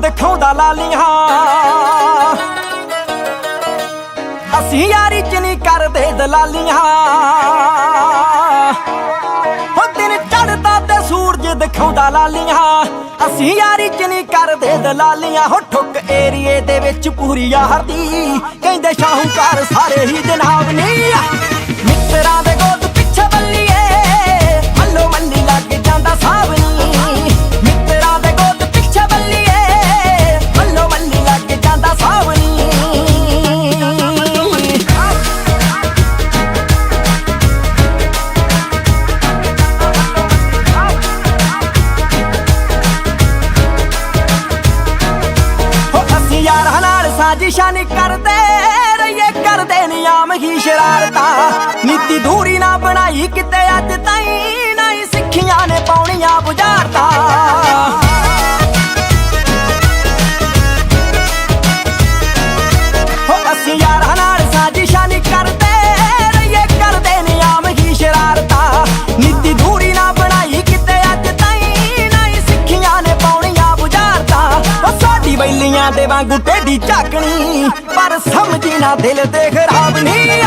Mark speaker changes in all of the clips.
Speaker 1: ਦਿਖਾਉਂਦਾ ਲਾਲੀਆਂ ਅਸੀਂ ਯਾਰੀ ਚ ਨਹੀਂ ਕਰਦੇ ਦਲਾਲੀਆਂ। ਹੋ ਦਿਨ ਚੜਦਾ ਤੇ ਸੂਰਜ ਦਿਖਾਉਂਦਾ ਲਾਲੀਆਂ ਅਸੀਂ ਯਾਰੀ ਚ ਨਹੀਂ ਕਰਦੇ ਦਲਾਲੀਆਂ। ਹੋ ਠੁੱਕ ਏਰੀਏ ਦੇ ਵਿੱਚ ਪੂਰੀ ਯਾਰ ਦੀ ਕਹਿੰਦੇ ਸ਼ਾਹੂਕਾਰ ਸਾਰੇ ਹੀ ਜਨਾਬ ਨਹੀਂ ਮਿੱਤਰਾਂ ਦੇ ਸਾਜ਼ਿਸ਼ਾਂ ਨਹੀਂ ਕਰਦੇ, ਰਹੀਏ ਕਰਦੇ ਨਿਯਾਮ ਹੀ ਸ਼ਰਾਰਤਾਂ। ਨੀਤੀ ਦੂਰੀ ਨਾ ਬਣਾਈ ਕਿਤੇ ਅੱਜ ਤਾਈਂ, ਨਾ ਹੀ ਸਿੱਖੀਆਂ ਨੇ ਪਾਉਣੀਆਂ ਬੁਝਾਰਤਾਂ। ਬੈਲੀਆਂ ਦੇ ਵਾਂਗੂ ਟੇਢੀ ਝਾਕਣੀ ਪਰ ਸਮਝੀ ਨਾ ਦਿਲ ਦੇ ਖਰਾਬ ਨਹੀਂ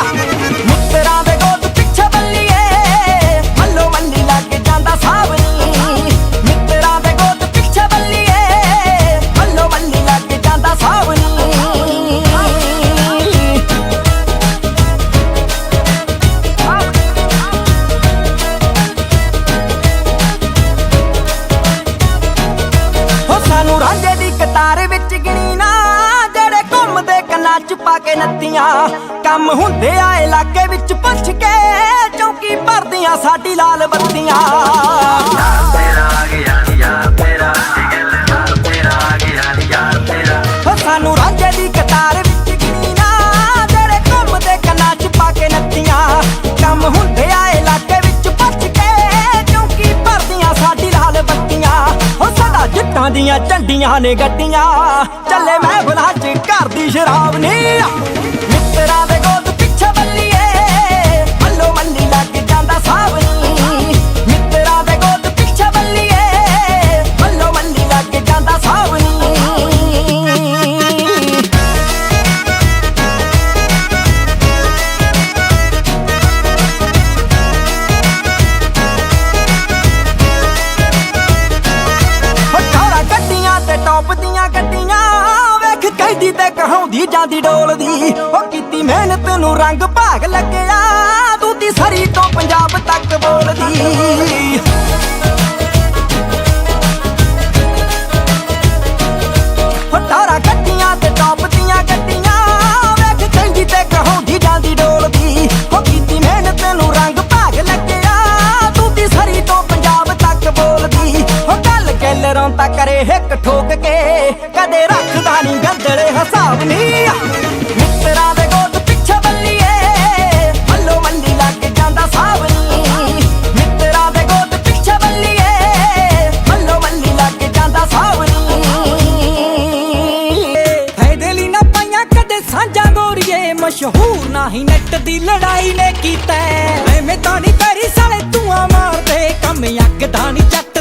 Speaker 1: ਪਾ ਕੇ ਨੱਤੀਆਂ ਕੰਮ ਹੁੰਦੇ ਆ ਇਲਾਕੇ ਵਿੱਚ ਪੁੱਛ ਕੇ ਚੌਕੀ ਭਰਦੀਆਂ ਸਾਡੀ ਲਾਲ ਬੱਤੀਆਂ। ਦੀਆਂ ਝੰਡੀਆਂ ਨੇ ਗੱਡੀਆਂ ਚੱਲੇ ਮੈਂ ਬੁਲਾ ਚ ਘਰ ਦੀ ਸ਼ਰਾਬ ਨਹੀਂ ਕਹਿੰਦੀ ਤੇ ਕਹਾਉਂਦੀ, ਜਾਂਦੀ ਡੋਲਦੀ। ਉਹ ਕੀਤੀ ਮਿਹਨਤ ਨੂੰ ਰੰਗ ਭਾਗ ਲੱਗਿਆ। ਦੂਤੀ ਸਰੀ ਤੋਂ ਪੰਜਾਬ ਤੱਕ ਬੋਲ ਹਿਸਾਬ ਨਹੀਂ ਮਿੱਤਰਾਂ ਦੇ ਗੋਦ ਪਿੱਛੇ ਬੱਲੀਏ ਮੱਲੋ ਮੱਲੀ ਲੱਗ ਜਾਂਦਾ ਸਾਵਣੀ ਮਿੱਤਰਾਂ ਦੇ ਗੋਦ ਪਿੱਛੇ ਬੱਲੀਏ ਮੱਲੋ ਮੱਲੀ ਲੱਗ ਜਾਂਦਾ ਸਾਵਣੀ ਫਾਇਦੇ ਲਈ ਨਾ ਪਾਈਆਂ ਕਦੇ ਸਾਂਝਾ ਗੋਰੀਏ। ਮਸ਼ਹੂਰ ਨਹੀਂ ਨੈਟ ਦੀ ਲੜਾਈ ਨੇ ਕੀਤਾ। ਐਵੇਂ ਤਾਂ ਨਹੀਂ ਪੈਰੀ ਸਾਲੇ ਤੂੰ ਮਾਰਦੇ। ਕੰਮ ਅੱਗ ਦਾ ਨਹੀਂ ਜੱਟ